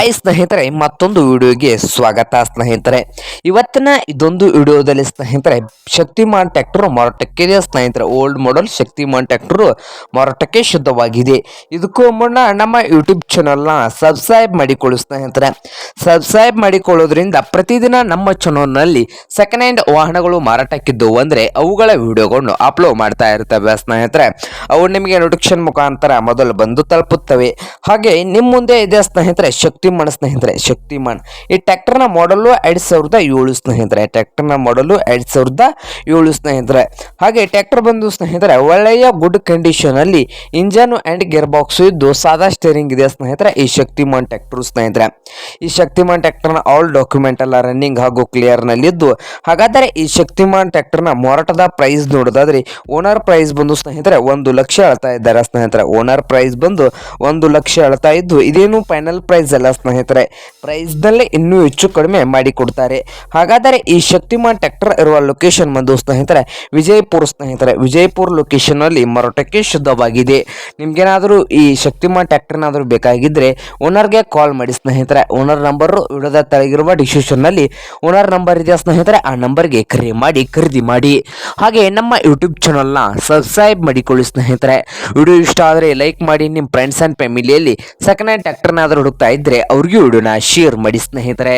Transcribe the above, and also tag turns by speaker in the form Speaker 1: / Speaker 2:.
Speaker 1: Hi ಸ್ನೇಹಿತರೆ, ಮತ್ತೊಂದು ವಿಡಿಯೋಗೆ ಸ್ವಾಗತ ಸ್ನೇಹಿತರೆ. ಇವತ್ತಿನ ಇದೊಂದು ವಿಡಿಯೋದಲ್ಲಿ ಸ್ನೇಹಿತರೆ, ಶಕ್ತಿಮಾನ್ ಟ್ಯಾಕ್ಟರ್ ಮಾರಾಟಕ್ಕೆ ಸ್ನೇಹಿತರೆ. ಓಲ್ಡ್ ಮಾಡೆಲ್ ಶಕ್ತಿಮಾನ್ ಟ್ಯಾಕ್ಟರ್ ಮಾರಾಟಕ್ಕೆ ಶುದ್ಧವಾಗಿದೆ. ಇದಕ್ಕೂ ಮುನ್ನ ನಮ್ಮ ಯೂಟ್ಯೂಬ್ ಚಾನಲ್ನ ಸಬ್ಸ್ಕ್ರೈಬ್ ಮಾಡಿಕೊಳ್ಳಿ ಸ್ನೇಹಿತರೆ. ಸಬ್ಸ್ಕ್ರೈಬ್ ಮಾಡಿಕೊಳ್ಳೋದ್ರಿಂದ ಪ್ರತಿದಿನ ನಮ್ಮ ಚಾನಲ್ನಲ್ಲಿ ಸೆಕೆಂಡ್ ಹ್ಯಾಂಡ್ ವಾಹನಗಳು ಮಾರಾಟಕ್ಕಿದ್ದವು ಅಂದರೆ ಅವುಗಳ ವಿಡಿಯೋಗಳನ್ನು ಅಪ್ಲೋಡ್ ಮಾಡ್ತಾ ಇರ್ತವೆ ಸ್ನೇಹಿತರೆ. ಅವು ನಿಮಗೆ ನೋಟಿಫಿಕೇಶನ್ ಮುಖಾಂತರ ಮೊದಲು ಬಂದು ತಲುಪುತ್ತವೆ. ಹಾಗೆ ನಿಮ್ಮ ಮುಂದೆ ಇದೆ ಸ್ನೇಹಿತರೆ ಶಕ್ತಿಮಾನ್ ಸ್ನೇಹಿತರೆ ಶಕ್ತಿಮಾನ್ ಈ ಟ್ರ್ಯಾಕ್ಟರ್ನ ಮಾಡಲು ಎರಡು ಸಾವಿರದ ಏಳು ಸ್ನೇಹಿತರೆ ಟ್ಯಾಕ್ಟರ್ನ ಮಾಡಲು ಎರಡು ಸಾವಿರದ ಏಳು ಸ್ನೇಹಿತರೆ. ಹಾಗೆ ಟ್ಯಾಕ್ಟರ್ ಬಂದು ಸ್ನೇಹಿತರೆ, ಒಳ್ಳೆಯ ಗುಡ್ ಕಂಡೀಷನ್ ಅಲ್ಲಿ ಇಂಜನ್ ಅಂಡ್ ಗೇರ್ ಬಾಕ್ಸ್ ಇದ್ದು ಸಾದಾ ಸ್ಟೇರಿಂಗ್ ಇದೆ ಸ್ನೇಹಿತರೆ, ಈ ಶಕ್ತಿಮಾನ್ ಟ್ಯಾಕ್ಟರ್ ಸ್ನೇಹಿತರೆ. ಈ ಶಕ್ತಿಮಾನ್ನ ಆಲ್ ಡಾಕ್ಯುಮೆಂಟ್ ಎಲ್ಲ ರನ್ನಿಂಗ್ ಹಾಗೂ ಕ್ಲಿಯರ್ ನಲ್ಲಿದ್ದು ಹಾಗಾದರೆ ಈ ಶಕ್ತಿಮಾನ್ನ ಮಾರಾಟದ ಪ್ರೈಸ್ ನೋಡೋದಾದ್ರೆ ಓನರ್ ಪ್ರೈಸ್ ಬಂದು ಸ್ನೇಹಿತರೆ ಒಂದು ಲಕ್ಷ ಅಳ್ತಾ ಇದ್ದಾರೆ ಸ್ನೇಹಿತರೆ. ಓನರ್ ಪ್ರೈಸ್ ಬಂದು ಒಂದು ಲಕ್ಷ ಅಳ್ತಾ ಇದ್ದು, ಇದೇನು ಫೈನಲ್ ಪ್ರೈಸ್ ಅಲ್ಲ ಸ್ನೇಹಿತರೆ, ಪ್ರೈಸ್ನಲ್ಲೇ ಇನ್ನೂ ಹೆಚ್ಚು ಕಡಿಮೆ ಮಾಡಿಕೊಡ್ತಾರೆ ಹಾಗಾದರೆ ಈ ಶಕ್ತಿಮಾನ್ ಟ್ರ್ಯಾಕ್ಟರ್ ಇರುವ ಲೊಕೇಶನ್ ಬಂದು ಸ್ನೇಹಿತರೆ, ವಿಜಯಪುರ ಸ್ನೇಹಿತರೆ, ವಿಜಯಪುರ ಲೊಕೇಶನ್ನಲ್ಲಿ ಮಾರಾಟಕ್ಕೆ ಶುದ್ಧವಾಗಿದೆ. ನಿಮ್ಗೇನಾದರೂ ಈ ಶಕ್ತಿಮಾನ್ ಟ್ರ್ಯಾಕ್ಟರ್ನಾದರೂ ಬೇಕಾಗಿದ್ದರೆ ಓನರ್ಗೆ ಕಾಲ್ ಮಾಡಿ ಸ್ನೇಹಿತರೆ. ಓನರ್ ನಂಬರು ವಿಡಿಯೋದ ತೆಳಗಿರುವ ಡಿಸ್ಕ್ರಿಪ್ಷನ್ನಲ್ಲಿ ಓನರ್ ನಂಬರ್ ಇದೆ ಸ್ನೇಹಿತರೆ, ಆ ನಂಬರ್ಗೆ ಕರೆ ಮಾಡಿ ಖರೀದಿ ಮಾಡಿ. ಹಾಗೆ ನಮ್ಮ ಯೂಟ್ಯೂಬ್ ಚಾನಲ್ನ ಸಬ್ಸ್ಕ್ರೈಬ್ ಮಾಡಿಕೊಳ್ಳಿ ಸ್ನೇಹಿತರೆ. ವಿಡಿಯೋ ಇಷ್ಟ ಆದರೆ ಲೈಕ್ ಮಾಡಿ ನಿಮ್ಮ ಫ್ರೆಂಡ್ಸ್ ಆ್ಯಂಡ್ ಫ್ಯಾಮಿಲಿಯಲ್ಲಿ ಸೆಕೆಂಡ್ ಹ್ಯಾಂಡ್ ಟ್ರ್ಯಾಕ್ಟರ್ನಾದರೂ ಹುಡುಕ್ತಾ ಇದ್ದರೆ ಅವ್ರಿಗೂ ವಿಡಿಯೋನ ಶೇರ್ ಮಾಡಿ ಸ್ನೇಹಿತರೆ.